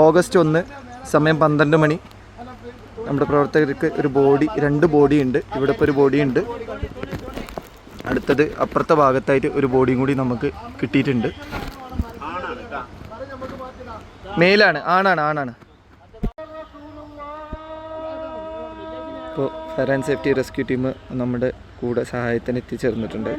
August ഒന്ന് സമയം പന്ത്രണ്ട് മണി. നമ്മുടെ പ്രവർത്തകർക്ക് ഒരു ബോഡി രണ്ട് ബോഡി ഉണ്ട് ഇവിടെ ഇപ്പോൾ ഒരു ബോഡി ഉണ്ട് അടുത്തത് അപ്പുറത്തെ ഭാഗത്തായിട്ട് ഒരു ബോഡിയും കൂടി നമുക്ക് കിട്ടിയിട്ടുണ്ട്. മെയിലാണ് ആണാണ് ആണാണ്. ഇപ്പോൾ fire and safety rescue team നമ്മുടെ കൂടെ സഹായത്തിന് എത്തിച്ചേർന്നിട്ടുണ്ട്.